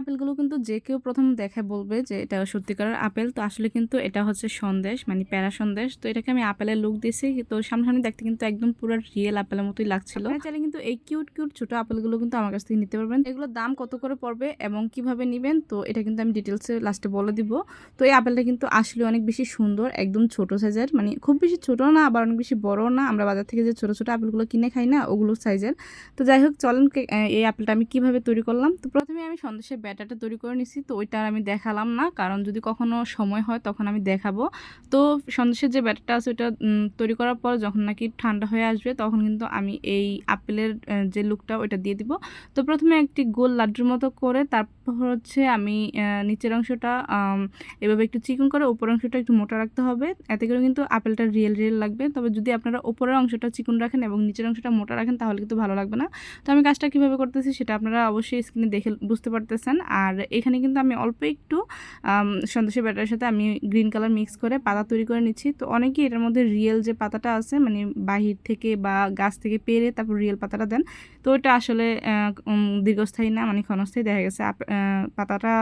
আপেলগুলো কিন্তু যে কেউ প্রথম দেখে বলবে যে এটা সত্যিকারের আপেল। তো আসলে কিন্তু এটা হচ্ছে সন্দেশ মানে প্যারা সন্দেশ। তো এটাকে আমি আপেলের লুক দিয়েছি। তো সামনাসামনি দেখতে কিন্তু একদম পুরো রিয়েল আপেলের মতোই লাগছিল। চাইলে কিন্তু এই কিউট কিউট ছোট আপেলগুলো কিন্তু আমার কাছ থেকে নিতে পারবেন। এগুলোর দাম কত করে পড়বে এবং কীভাবে নেবেন? তো এটা কিন্তু আমি ডিটেলসে লাস্টে বলে দিব। তো এই আপেলটা কিন্তু আসলে অনেক বেশি সুন্দর, একদম ছোট সাইজের মানে খুব বেশি ছোট না, আবার অনেক বেশি বড় না। আমরা বাজার থেকে যে ছোট ছোট আপেলগুলো কিনে খাই না ওগুলো সাইজের তো যাই হোক, চলেন এই আপেলটা আমি কীভাবে তৈরি করলাম? তো প্রথমে আমি সন্দেশের ব্যাটারটা তৈরি করে নিছি, তো ওইটা আমি দেখালাম না। কারণ যদি কখনো সময় হয়, তখন আমি দেখাবো। তো সন্দেশের যে ব্যাটারটা আছে, ওইটা তৈরি করার পর যখন নাকি ঠান্ডা হয়ে আসবে, তখন কিন্তু আমি এই আপেলের যে লুকটা, ওইটা দিয়ে দিব। তো প্রথমে একটি গোল লাড্ডুর মতো করে, তারপর হচ্ছে আমি নিচের অংশটা এভাবে একটু চিকন করে উপর অংশটা একটু মোটা রাখতে হবে। এতে করে কিন্তু আপেলটা রিয়েল রিয়েল লাগবে। তবে যদি আপনারা উপরের অংশটা চিকন রাখেন এবং নিচের অংশটা মোটা রাখেন, তাহলে কিন্তু ভালো লাগবে না। তো আমি কাজটা কীভাবে করতেছি, সেটা আপনারা অবশ্যই স্ক্রিনে দেখে বুঝতে পারতেছেন। আর এখানে কিন্তু আমি অল্প একটু সন্দেশের ব্যাটারের সাথে আমি গ্রিন কালার মিক্স করে পাতা তৈরি করে নিচ্ছি। তো অনেকেই এটার মধ্যে রিয়েল যে পাতাটা আছে মানে বাহির থেকে বা গাছ থেকে পেরে তারপর রিয়েল পাতাটা দেন, তো এটা আসলে দীর্ঘস্থায়ী না মানে ক্ষণস্থায়ী দেখা গেছে। পাতাটা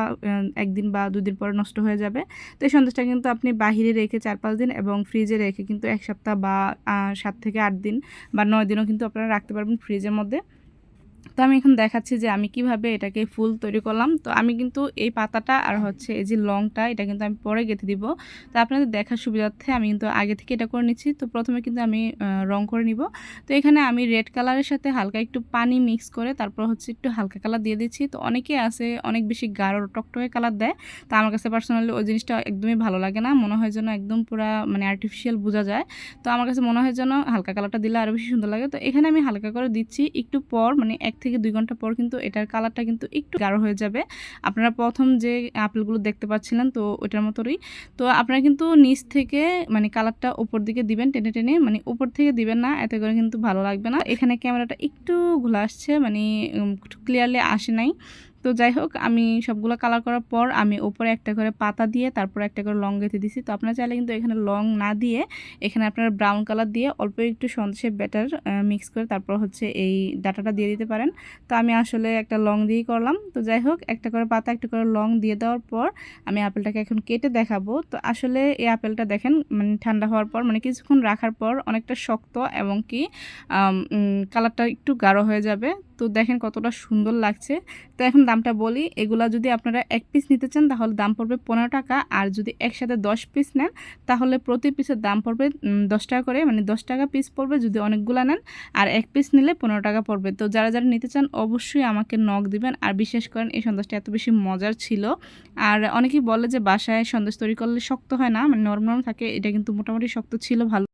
একদিন বা দুদিন পরে নষ্ট হয়ে যাবে। তো এই সন্দেশটা কিন্তু আপনি বাহিরে রেখে চার পাঁচ দিন এবং ফ্রিজে রেখে কিন্তু এক সপ্তাহ বা সাত থেকে আট দিন বা নয় দিনও কিন্তু আপনারা রাখতে পারবেন ফ্রিজের মধ্যে। তো আমি এখন দেখাচ্ছি যে আমি কীভাবে এটাকে ফুল তৈরি করলাম। তো আমি কিন্তু এই পাতাটা আর হচ্ছে এই যে লংটা, এটা কিন্তু আমি পরে গেঁথে দিব। তো আপনাদের দেখার সুবিধার্থে আমি কিন্তু আগে থেকে এটা করে নিচ্ছি। তো প্রথমে কিন্তু আমি রং করে নিব। তো এখানে আমি রেড কালারের সাথে হালকা একটু পানি মিক্স করে তারপর হচ্ছে একটু হালকা কালার দিয়ে দিচ্ছি। তো অনেকে আছে, অনেক বেশি গাঢ় টকটকে কালার দেয়। তো আমার কাছে পার্সোনালি ওই জিনিসটা একদমই ভালো লাগে না। মনে হয় যেন একদম পুরা মানে আর্টিফিশিয়াল বোঝা যায়। তো আমার কাছে মনে হয় যেন হালকা কালারটা দিলে আরও বেশি সুন্দর লাগে। তো এখানে আমি হালকা করে দিচ্ছি। একটু পর মানে এক থেকে দুই ঘণ্টা পর কিন্তু এটার কালারটা কিন্তু একটু গাঢ় হয়ে যাবে। আপনারা প্রথম যে আপেলগুলো দেখতে পাচ্ছিলেন তো ওইটার মতোই তো আপনারা কিন্তু নিচ থেকে মানে কালারটা ওপর দিকে দিবেন টেনে টেনে মানে উপর থেকে দিবেন না, এতে করে কিন্তু ভালো লাগবে না। এখানে ক্যামেরাটা একটু ঘোলা আসছে মানে ক্লিয়ারলি আসে নাই। তো যাই হোক, আমি সবগুলো কালার করার পর আমি ওপরে একটা করে পাতা দিয়ে তারপর একটা করে লং গেঁথে দিছি। তো আপনারা চাইলে কিন্তু এখানে লং না দিয়ে এখানে আপনারা ব্রাউন কালার দিয়ে অল্প একটু সন্দেশের ব্যাটার মিক্স করে তারপর হচ্ছে এই ডাটাটা দিয়ে দিতে পারেন। তো আমি আসলে একটা লং দিয়েই করলাম। তো যাই হোক, একটা করে পাতা, একটা করে লং দিয়ে দেওয়ার পর আমি আপেলটাকে এখন কেটে দেখাবো। তো আসলে এই আপেলটা দেখেন মানে ঠান্ডা হওয়ার পর মানে কিছুক্ষণ রাখার পর অনেকটা শক্ত এবং কি কালারটা একটু গাঢ় হয়ে যাবে। তো দেখেন কতটা সুন্দর লাগছে। তো এখন দামটা বলি, এগুলা যদি আপনারা এক পিস নিতে চান, তাহলে দাম পড়বে পনেরো টাকা। আর যদি একসাথে দশ পিস নেন, তাহলে প্রতি পিসের দাম পড়বে দশ টাকা করে মানে দশ টাকা পিস পড়বে যদি অনেকগুলা নেন। আর এক পিস নিলে পনেরো টাকা পড়বে। তো যারা যারা নিতে চান, অবশ্যই আমাকে নখ দিবেন। আর বিশেষ করেন, এই সন্দেশটা এত বেশি মজার ছিল। আর অনেকেই বলে যে বাসায় সন্দেশ তৈরি করলে শক্ত হয় না মানে নরম নরম থাকে, এটা কিন্তু মোটামুটি শক্ত ছিল, ভালো